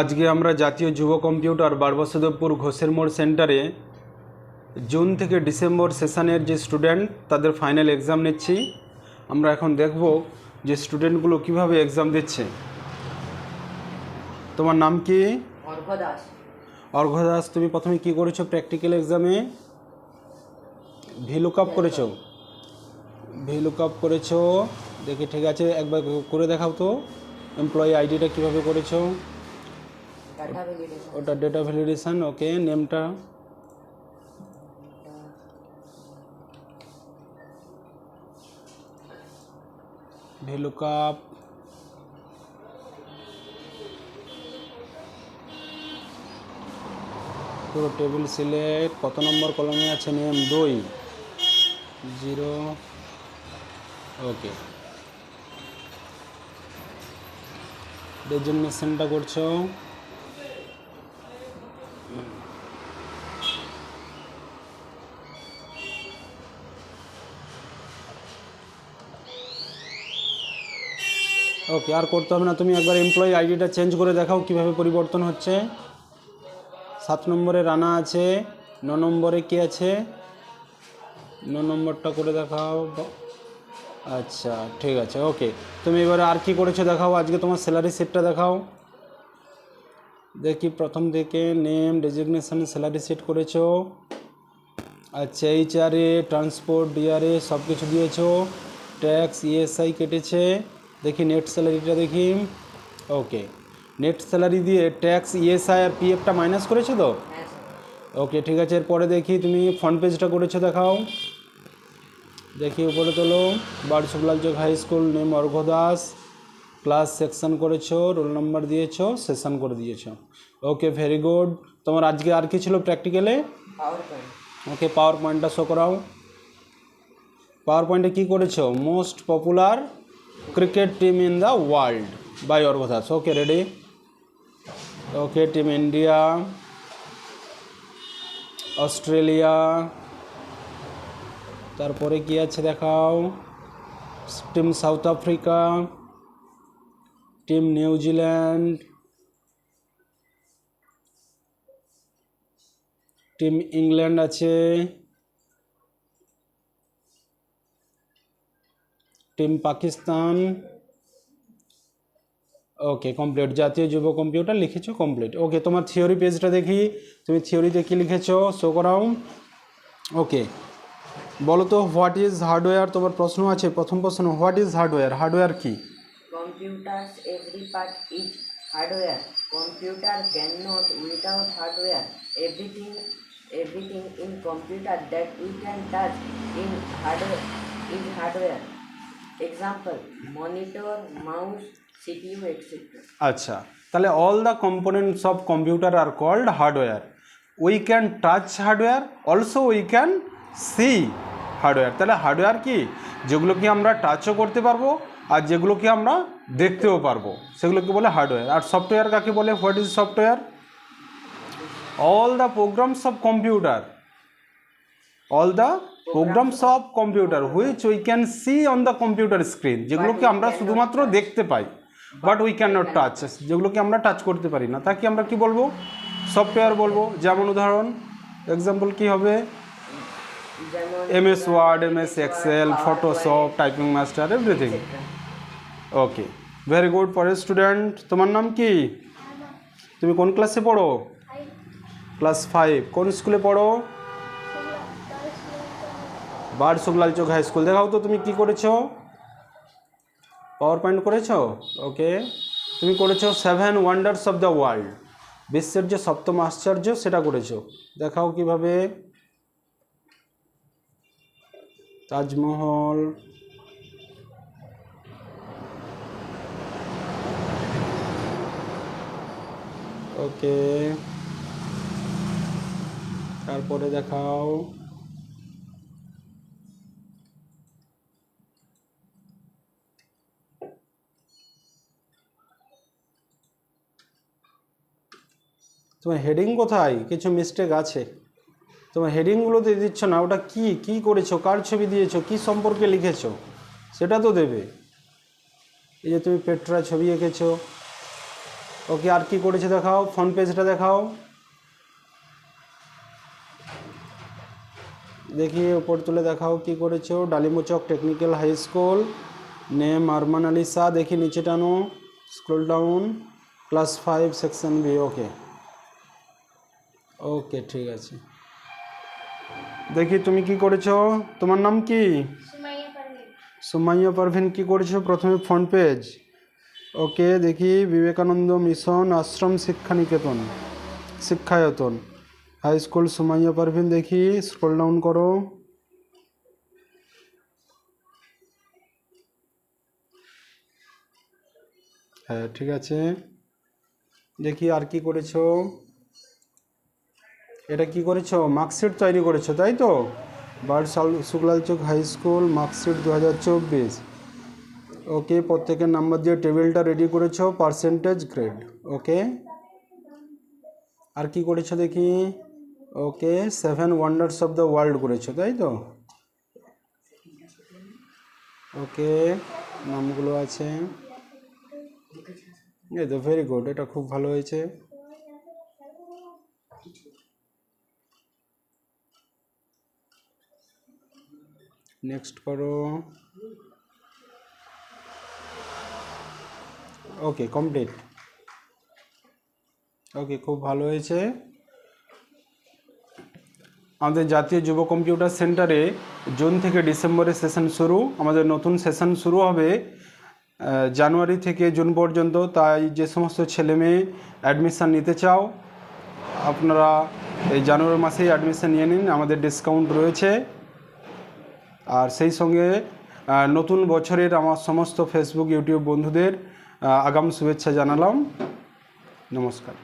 আজকে আমরা জাতীয় যুব কম্পিউটার বারবাসুদেবপুর ঘোষের মোড় সেন্টারে জুন থেকে ডিসেম্বর সেশনের যে স্টুডেন্ট তাদের ফাইনাল এক্সাম নিচ্ছি। আমরা এখন দেখব যে স্টুডেন্টগুলো কীভাবে এক্সাম দিচ্ছে। তোমার নাম কি? অর্ঘ দাস। তুমি প্রথমে কি করেছ প্র্যাকটিক্যাল এক্সামে? ভি লুক আপ করেছ? ভি লুক আপ করেছ। দেখি ঠিক আছে একবার করে দেখাও তো। এমপ্লয়ি আইডিটা কীভাবে করেছ? ওটা ডেটা ভ্যালিডেশন ওকে নেমটা ভেলুকাপ। পুরো টেবিল সিলেক্ট কত নম্বর কলমে আছে নেম দুই। জিরো ওকে ডেজিগনেশনটা করছ। ওকে আর করতে হবে না। তুমি একবার এমপ্লয়ি আইডিটা চেঞ্জ করে দেখাও কীভাবে পরিবর্তন হচ্ছে। সাত নম্বরে রানা আছে, ন নম্বরে কি আছে? ন নম্বরটা করে দেখাও। আচ্ছা ঠিক আছে ওকে তুমি এবারে আর কি করেছ দেখাও, আজকে তোমার স্যালারি শিটটা দেখাও। দেখি প্রথম থেকে নেম ডেজিগনেশন স্যালারি শিট করেছ। আচ্ছা এইচআরএ ট্রান্সপোর্ট ডিআরএ সব কিছু দিয়েছ। ট্যাক্স ইএসআই কেটেছে। দেখি নেট স্যালারিটা দেখি। ওকে নেট স্যালারি দিয়ে ট্যাক্স ইএসআই আর পিএফটা মাইনাস করেছ তো? হ্যাঁ ওকে ঠিক আছে এরপরে দেখি তুমি ফ্রন্ট পেজটা করেছ দেখাও। দেখি উপরে তোলো। বারসুকলাল চোখ high school name Argha Das. Class section করেছ রোল নাম্বার দিয়েছ সেশন করে দিয়েছ। ওকে ভেরি গুড তোমার আজকে আর কি ছিল প্র্যাকটিক্যালে ওকে পাওয়ার পয়েন্টটা শো করাও। পাওয়ার পয়েন্টে কী করেছ? Most popular cricket team in the world, by Arghadas okay ready okay team India Australia তারপরে কি আছে দেখাও? Team South Africa team New Zealand team England আছে। টিম পাকিস্তান ওকে কমপ্লিট জাতীয় যুব কম্পিউটার লিখেছো কমপ্লিট ওকে তোমার থিওরি পেজটা দেখি তুমি থিওরিতে কি লিখেছো শো করাও ওকে বলো তো হোয়াট ইজ হার্ডওয়্যার তোমার প্রশ্ন আছে প্রথম প্রশ্ন হোয়াট ইজ হার্ডওয়্যার হার্ডওয়্যার কি computers every part is hardware computer cannot without hardware everything everything in computer that we can touch in hardware is hardware example, monitor, mouse cpu etc আচ্ছা তাহলে all the components of computer are called hardware we can touch hardware also we can see hardware তাহলে hardware কি? যেগুলোকে আমরা টাচও করতে পারব আর যেগুলো কি আমরা দেখতেও পারব। সেগুলোকে বলে হার্ডওয়্যার আর সফটওয়্যার কাকে বলে? What is software all the programs of computer all the programs of computer which we can see on the computer screen যেগুলোকে আমরা শুধুমাত্র দেখতে পাই but we can not touch যেগুলোকে আমরা টাচ করতে পারি না। তাকে আমরা কি বলব? সফটওয়্যার বলব। যেমন উদাহরণ এক্সাম্পল কি হবে? যেমন M S Word M S Excel Photoshop typing master everything okay very good পরের স্টুডেন্ট তোমার নাম কি? তুমি কোন ক্লাসে পড়ো? ক্লাস ফাইভ কোন স্কুলে পড়ো? বার শুক্লাল চোখ হাই স্কুল। দেখাও তো তুমি কি করেছ? পাওয়ার পয়েন্ট করেছ? ওকে তুমি করেছ seven wonders of the world বিশ্বের যে সপ্তম আশ্চর্য, সেটা করেছ। দেখাও কীভাবে। তাজমহল। ওকে তারপরে দেখাও। তোমার হেডিং কোথায়? কিছু মিস্টেক আছে। তোমার হেডিংগুলো দিয়ে দিচ্ছ না, ওটা কি? কি করেছ? কার ছবি দিয়েছ? কি সম্পর্কে লিখেছো? সেটা তো দেবে। এই যে তুমি পেট্রা ছবি এঁকেছো। ওকে আর কি করেছে দেখাও? ফ্রন্ট পেজটা দেখাও। দেখি ওপর তুলে দেখাও কি করেছ? Dalimochak technical high school name Arman Ali Shah দেখি নিচে টানো। Scroll down class five section B okay okay ঠিক আছে। দেখি তুমি কি করেছ? তোমার নাম কি? সুমাইয়া পারভিন। কি করেছ? প্রথমে ফ্রন্ট পেজ ওকে দেখি বিবেকানন্দ মিশন আশ্রম শিক্ষা নিকেতন শিক্ষায়তন। হাই স্কুল সুমাইয়া পারভিন দেখি স্ক্রল ডাউন করো। হ্যাঁ ঠিক আছে। দেখি আর কি করেছ? এটা কি করেছ? মার্কশিট তৈরি করেছ, তাই তো? বার্ড শুক্লাল চোখ হাই স্কুল মার্কশিট দু হাজার চব্বিশ। ওকে প্রত্যেকের নাম্বার দিয়ে টেবিলটা রেডি করেছ পার্সেন্টেজ গ্রেড ওকে আর কি করেছ দেখি? Okay seven wonders of the world করেছ, তাই তো? ওকে নামগুলো আছে। এই তো ভেরি গুড এটা খুব ভালো হয়েছে। নেক্সট করো। ওকে কমপ্লিট ওকে খুব ভালো হয়েছে। আমাদের জাতীয় যুব কম্পিউটার সেন্টারে জুন থেকে ডিসেম্বরে সেশন শুরু। আমাদের নতুন সেশন শুরু হবে জানুয়ারি থেকে জুন পর্যন্ত। তাই যে সমস্ত ছেলে মেয়ে অ্যাডমিশান নিতে চাও, আপনারা এই জানুয়ারি মাসেই অ্যাডমিশান নিয়ে নিন। আমাদের ডিসকাউন্ট রয়েছে। আর সেই সঙ্গে নতুন বছরের আমার সমস্ত ফেসবুক ইউটিউব বন্ধুদের আগাম শুভেচ্ছা জানালাম। নমস্কার।